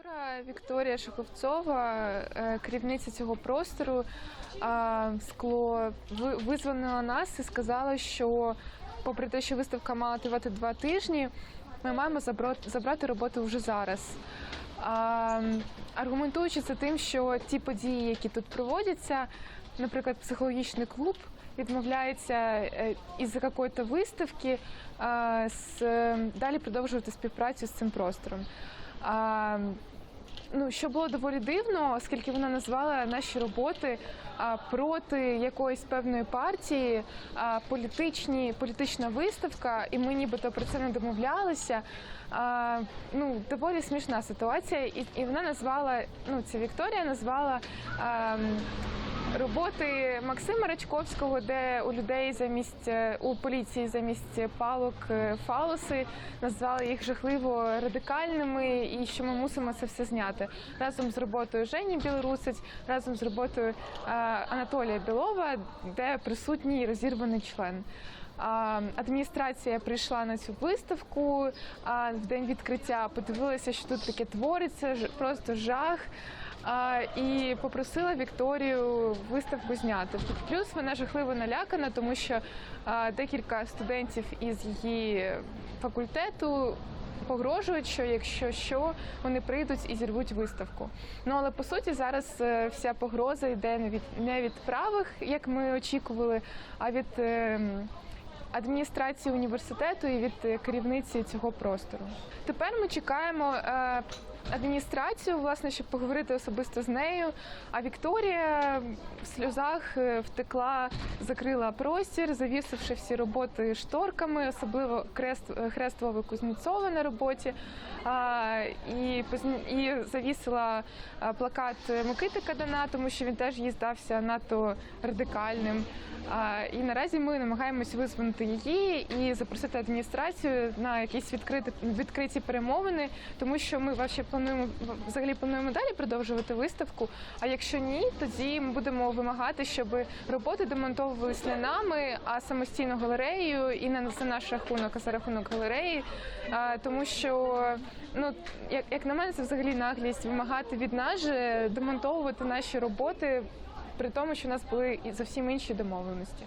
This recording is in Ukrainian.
Вчора Вікторія Шаховцова, е, керівниця цього простору скло, ви- визвонила нас і сказала, що попри те, що виставка мала тривати два тижні, ми маємо забрати роботу вже зараз. Аргументуючи це тим, що ті події, які тут проводяться, наприклад, психологічний клуб відмовляється е, із-за якоїсь виставки е, далі продовжувати співпрацю з цим простором. А, Ну, що було доволі дивно, оскільки вона назвала наші роботи а, проти якоїсь певної партії, а, політичні, політична виставка, і ми нібито про це не домовлялися. А, ну, доволі смішна ситуація, і, і вона назвала, ну, це Вікторія назвала. А, м, Роботи Максима Рачковського, де у людей замість е, у поліції замість палок е, фалоси, назвали їх жахливо радикальними, і що ми мусимо це все зняти разом з роботою Жені Білорусець, разом з роботою е, Анатолія Білова, де присутній розірваний член. Адміністрація прийшла на цю виставку в день відкриття, подивилася, що тут таке твориться, просто жах. І попросила Вікторію виставку зняти. Плюс вона жахливо налякана, тому що декілька студентів із її факультету погрожують, що якщо що, вони прийдуть і зірвуть виставку. Ну але по суті зараз е, вся погроза йде не від не від правих, як ми очікували, а від. Адміністрації університету і від е, керівниці цього простору. Тепер ми чекаємо е, адміністрацію, власне, щоб поговорити особисто з нею. А Вікторія в сльозах е, втекла, закрила простір, завісивши всі роботи шторками, особливо крест е, Вови Кузнєцова на роботі. І, і завісила е, плакат Микити Кадана, тому що він теж їй здався надто радикальним. І наразі ми намагаємось визвонити її і запросити адміністрацію на якісь відкриті відкриті перемовини, тому що ми ваші вообще плануємо взагалі плануємо далі продовжувати виставку. А якщо ні, тоді ми будемо вимагати, щоб роботи демонтовувались не нами, а самостійно галереєю і не за наш рахунок, а за рахунок галереї. Тому що ну як, як на мене, це взагалі наглість вимагати від нас же демонтовувати наші роботи при тому, що у нас були і зовсім інші домовленості.